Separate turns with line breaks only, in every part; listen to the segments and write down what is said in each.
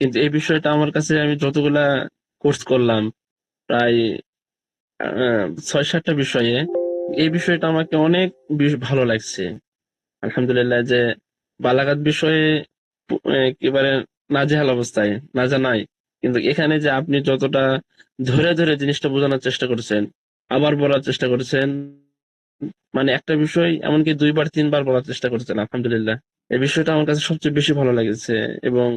কিন্তু এই বিষয়টা আমার কাছে আমি যতগুলা কোর্স করলাম, প্রায় ছয় সাতটা বিষয়ে, এই বিষয়টা আমাকে অনেক ভালো লাগছে। আলহামদুলিল্লাহ যে বালাগাত বিষয়ে একেবারে নাজেহাল অবস্থায় না জানাই কিন্তু এখানে যে আপনি যতটা ধরে ধরে জিনিসটা বোঝানোর চেষ্টা করেছেন, আবার বলার চেষ্টা করেছেন মানে একটা বিষয় এমনকি দুইবার, তিনবার বলার চেষ্টা করেছেন, আলহামদুলিল্লাহ। এই বিষয়টা আমার কাছে সবচেয়ে বেশি ভালো লেগেছে এবং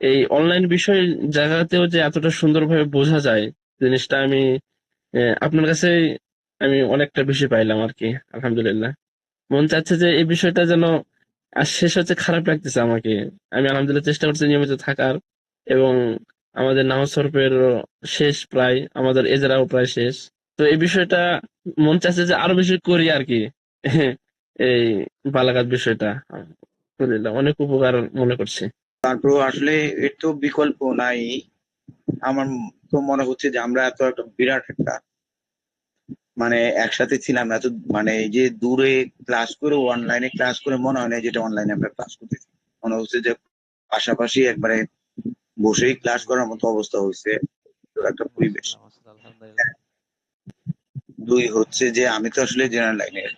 এই অনলাইন বিষয় জায়গাতেও যে এতটা সুন্দরভাবে বোঝা যায়, জিনিসটা আমি আপনার কাছে আমি অনেকটা বেশি পাইলাম আর কি, আলহামদুলিল্লাহ। মন চাচ্ছে যে এই বিষয়টা যেন আর শেষ হচ্ছে খারাপ লাগতেছে আমাকে। আমি আলহামদুলিল্লাহ চেষ্টা করছি নিয়মিত থাকার এবং আমাদের নামাজ সরফের শেষ প্রায়, আমাদের এজরাও প্রায় শেষ। তো এই বিষয়টা মন চাচ্ছে যে আরও বেশি করি আর কি, এই বালাঘাত বিষয়টা। আলহামদুলিল্লাহ, অনেক উপকার মনে করছি।
তারপর আসলে এর তো বিকল্প নাই। আমার তো মনে হচ্ছে যে আমরা এত একটা বিরাট একটা মানে একসাথে ছিলাম, এত মানে যে দূরে ক্লাস করে অনলাইনে ক্লাস করে মনে হয় না যেটা অনলাইনে আমরা ক্লাস করতেছি। মনে হচ্ছে যে পাশাপাশি একবারে বসেই ক্লাস করার মতো অবস্থা হয়েছে। একটা পরিবেশ। দুই হচ্ছে যে আমি তো আসলে জেনারেল লাইনের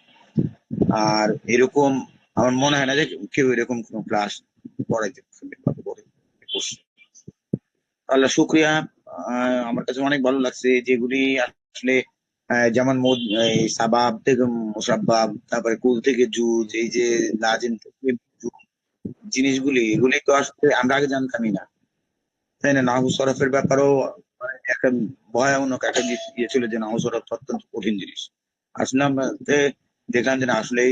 আর এরকম আমার মনে হয় না যে কেউ এরকম কোনো ক্লাস পড়াইতে বা করছে। আল্লাহ শুক্রিয়া। আমার কাছে অনেক ভালো লাগছে যেগুলি আসলে যেমন সাবাব থেকে মোসাব্বাব, তারপরে কুল থেকে জুজ, এই যে লাজিম থেকে জিনিসগুলি, এগুলি তো আসলে আমরা আগে জানতামই না। তাই না? নাহু সরফের ব্যাপারেও মানে একটা ভয়ানক একটা জিনিস ইয়ে ছিল যে নাহু সরফ অত্যন্ত কঠিন জিনিস। আসলে আমরা দেখলাম যে না আসলে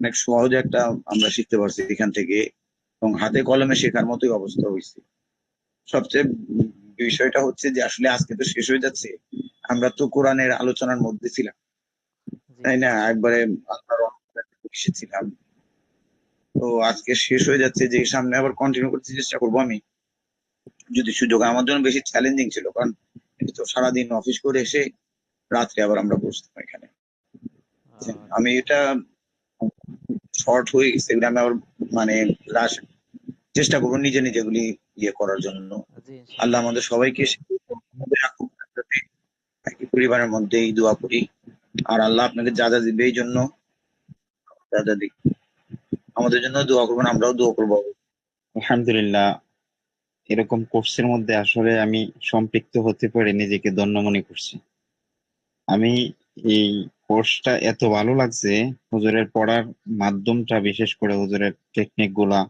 অনেক সহজে একটা আমরা শিখতে পারছি এখান থেকে এবং হাতে কলমে শেখার মতোই অবস্থা হয়েছে। সবচেয়ে বিষয়টা হচ্ছে যে আসলে আজকে তো শেষ হয়ে যাচ্ছে আমরা তো কোরআনের আলোচনার মধ্যে ছিলাম। তাই না? একবারে এসেছিলাম। তো আজকে শেষ হয়ে যাচ্ছে যে সামনে আবার কন্টিনিউ করতে চেষ্টা করব আমি। যদি সুযোগ। আমার জন্য বেশি চ্যালেঞ্জিং ছিল কারণ এই তো সারাদিন অফিস করে এসে রাত্রে আবার আমরা বসতাম এখানে। আমি এটা শর্ট হয়ে গেছে এগুলো আমি আবার মানে লাস্ট চেষ্টা করব নিজে নিজে এগুলি ইয়ে করার জন্য। আল্লাহ আমাদের সবাইকে মধ্যে একই পরিবারের মধ্যেই দোয়া করি। আর আল্লাহ আপনাকে যা যা দিবে এই জন্য যা যা দিক আমাদের জন্য দোয়া করবেন আমরাও দোয়া করব।
আলহামদুলিল্লাহ এরকম কোর্সের মধ্যে আসলে আমি সম্পৃক্ত হতে পেরে নিজেকে ধন্য মনে করছি। আমি এই কোর্সটা এত ভালো লাগছে, হুজুরের পড়ার মাধ্যমটা বিশেষ করে হুজুরের টেকনিকগুলা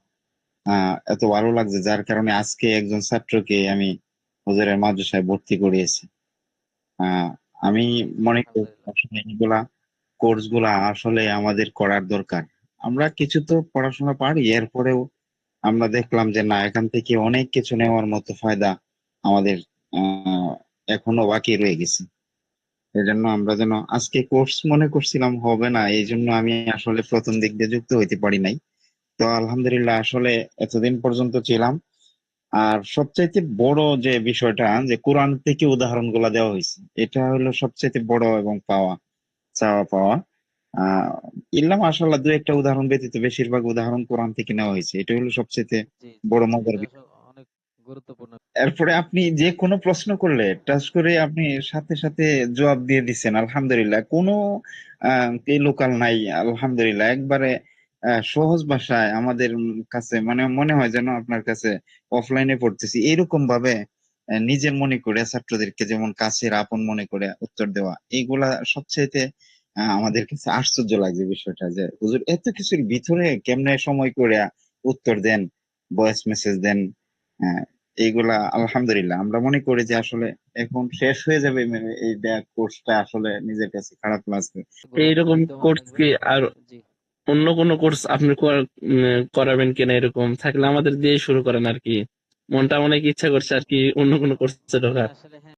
এত ভালো লাগছে, যার কারণে আজকে একজন ছাত্রকে আমি হুজুরের মাদ্রাসায় ভর্তি করিয়েছি। আমি মনে করি কোর্সগুলা আসলে আমাদের করার দরকার। আমরা কিছু তো পড়াশোনা পারি, এরপরেও আমরা দেখলাম যে না, এখান থেকে অনেক কিছু নেওয়ার মতো ফায়দা আমাদের এখনও বাকি রয়ে গেছে। এই জন্য আমরা যেন আজকে কোর্স মনে করছিলাম হবে না এই জন্য আমি আসলে প্রথম দিক দিয়ে যুক্ত হইতে পারি নাই। তো আলহামদুলিল্লাহ আসলে এতদিন পর্যন্ত ছিলাম। আর সবচাইতে বড় যে বিষয়টা যে কোরআন থেকে উদাহরণগুলা দেওয়া হয়েছে এটা হলো সবচাইতে বড় এবং পাওয়া চাওয়া পাওয়া। আহ ইল্লা মাশাআল্লাহ দু একটা উদাহরণ ব্যতীত বেশিরভাগ উদাহরণ কোরআন থেকে নেওয়া হয়েছে এটা হলো সবচাইতে বড় মজার বিষয়।
অনেক গুরুত্বপূর্ণ
এরপরে আপনি যে কোনো প্রশ্ন করলে টাচ করে আপনি সাথে সাথে জবাব দিয়ে দিচ্ছেন, আলহামদুলিল্লাহ। কোনো লোকাল নাই, আলহামদুলিল্লাহ। একবারে সহজ ভাষায় আমাদের কাছে মানে মনে হয় যেন আপনার কাছে অফলাইনে পড়তেছি। এরকম ভাবে নিজের মনে করে, ছাত্রদেরকে যেমন কাছের আপন মনে করে উত্তর দেওয়া এইগুলা সবচাইতে আমাদের কাছে আশ্চর্য লাগছে বিষয়টা যে, হুজুর, এত কিছুর ভিতরে কেমনে সময় করে উত্তর দেন ভয়েস মেসেজ দেন এইগুলা আলহামদুলিল্লাহ। আমরা মনে করি যে আসলে এখন শেষ হয়ে যাবে এই এই কোর্সটা আসলে নিজের কাছে খারাপ লাগছে।
এইরকম কোর্স কি আর অন্য কোনো কোর্স আপনি করাবেন কিনা এরকম? থাকলে আমাদের দিয়ে শুরু করেন আর কি। মনটা অনেক ইচ্ছা করছে আর কি অন্য কোনো কোর্স ঢোকার।
আসলে